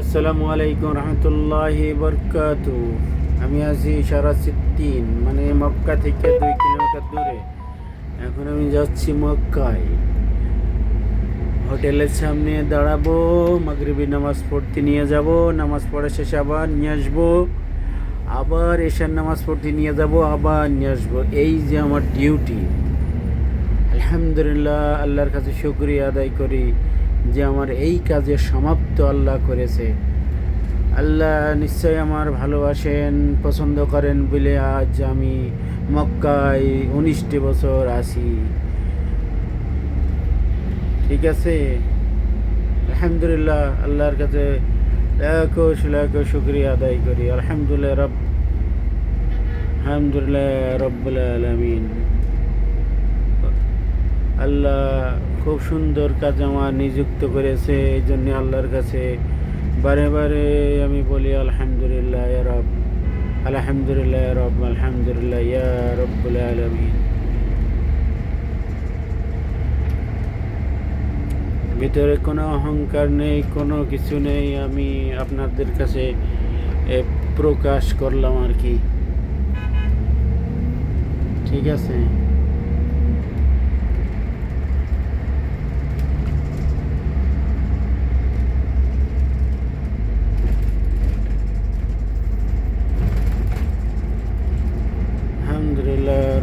আসসালামু আলাইকুম রহমতুল্লাহ বরকাত আমি আছি সারা সারাসিদ্দিন মানে মক্কা থেকে দুই কিলোমিটার দূরে। এখন আমি যাচ্ছি মক্কায়। হোটেলের সামনে দাঁড়াবো, মাগরিবি নামাজ পড়তে নিয়ে যাব, নামাজ পড়া শেষে আবার নিয়ে আসব। আবার এশার নামাজ পড়তে নিয়ে যাব, আবার নিয়ে আসব। এই যে আমার ডিউটি আলহামদুলিল্লাহ, আল্লাহর কাছে শুক্রিয়া আদায় করি। যে আমার এই কাজে সমাপ্ত আল্লাহ করেছে। আল্লাহ নিশ্চয় আমার ভালোবাসেন, পছন্দ করেন বলে আজ আমি মক্কায় উনিশটি বছর আছি। ঠিক আছে? আলহামদুলিল্লাহ, আল্লাহর কাছে শুক্রিয়া আদায় করি। আলহামদুলিল্লাহ রব, আলহামদুলিল্লাহ রব্বুল আলমিন। আল্লাহ খুব সুন্দর কাজ আমার নিযুক্ত করেছে, এই জন্য আল্লাহর কাছে। বারে বারে আমি বলি, আলহামদুলিল্লাহ রব আলহামদুলিল্লাহ রব, আলহামদুলিল্লাহ ইয়া রব্বুল আলমিন। ভিতরে কোনো অহংকার নেই, কোনো কিছু নেই, আমি আপনাদের কাছে প্রকাশ করলাম আর কি। ঠিক আছে?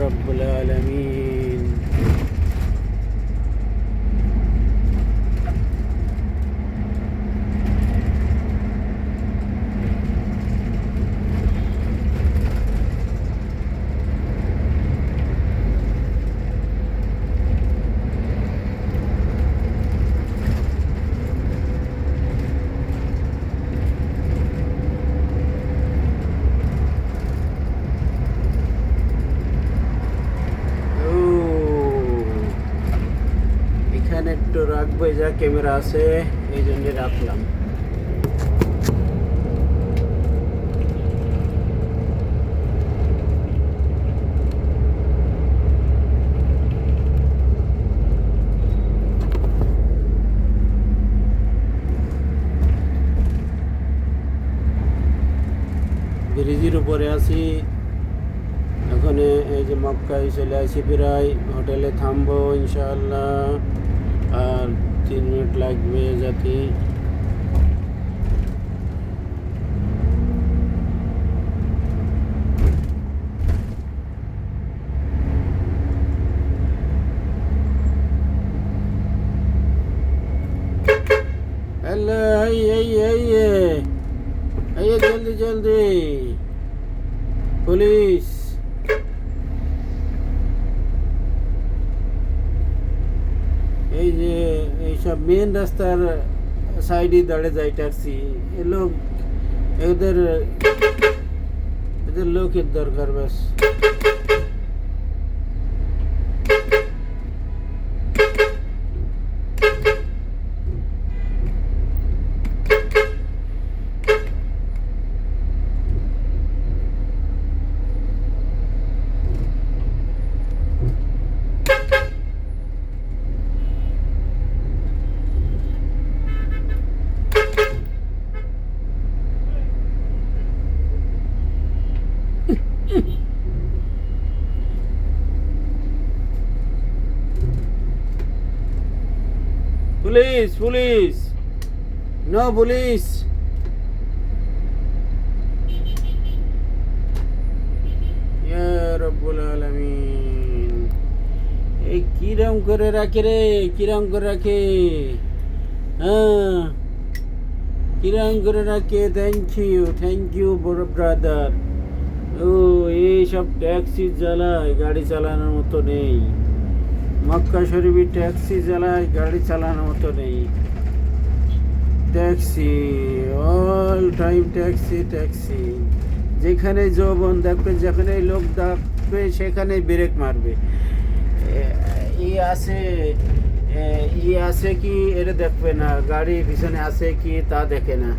আলহামদুলিল্লাহ রব্বুল আলমিন ও এখানে যা ক্যামেরা আছে, এই জন্য রাখলাম। ব্রিজের উপরে আছি। এখন এই যে মক্কায় চলে আসি প্রায়, হোটেলে থামবো ইনশাআল্লাহ। আর তিন মিনিট লাগবে যাতে হ্যালো এই এই এই এই এই জলদি জলদি এই যে এইসব মেন রাস্তার সাইডে দাঁড়ে যায় ট্যাক্সি এ লোক, এদের এদের লোকের দরকার ব্যাস পুলিশ পুলিশ। নো পুলিশ ইয়া রব্বুল আলামিন। এই কিরম করে রাখে রে, কিরম করে রাখে? হ্যাঁ। কিরম করে রাখে? থ্যাংক ইউ থ্যাংক ইউ বড় ব্রাদার ও এইসব ট্যাক্সি জ্বালায়, গাড়ি চালানোর মতো নেই। মক্কা শরীফে ট্যাক্সি চালায়, গাড়ি চালানোর মতো নেই। Taxi all time taxi taxi. যেখানে যৌবন দেখবে যেখানে লোক দেখবে সেখানে ব্রেক মারবে। ই আছে ই আছে কি, এটা দেখবে না। গাড়ি পিছনে আছে কি, তা দেখে না।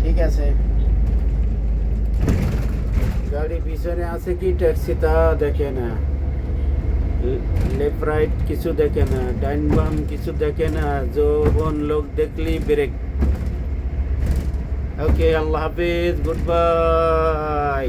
ঠিক আছে? গাড়ি পিছনে আছে কি, ট্যাক্সি তা দেখে না। লেফট রাইট কিছু দেখে না ডাইন বাম কিছু দেখে না, যৌবন লোক দেখলি ব্রেক ওকে আল্লাহ হাফিজ গুড বাই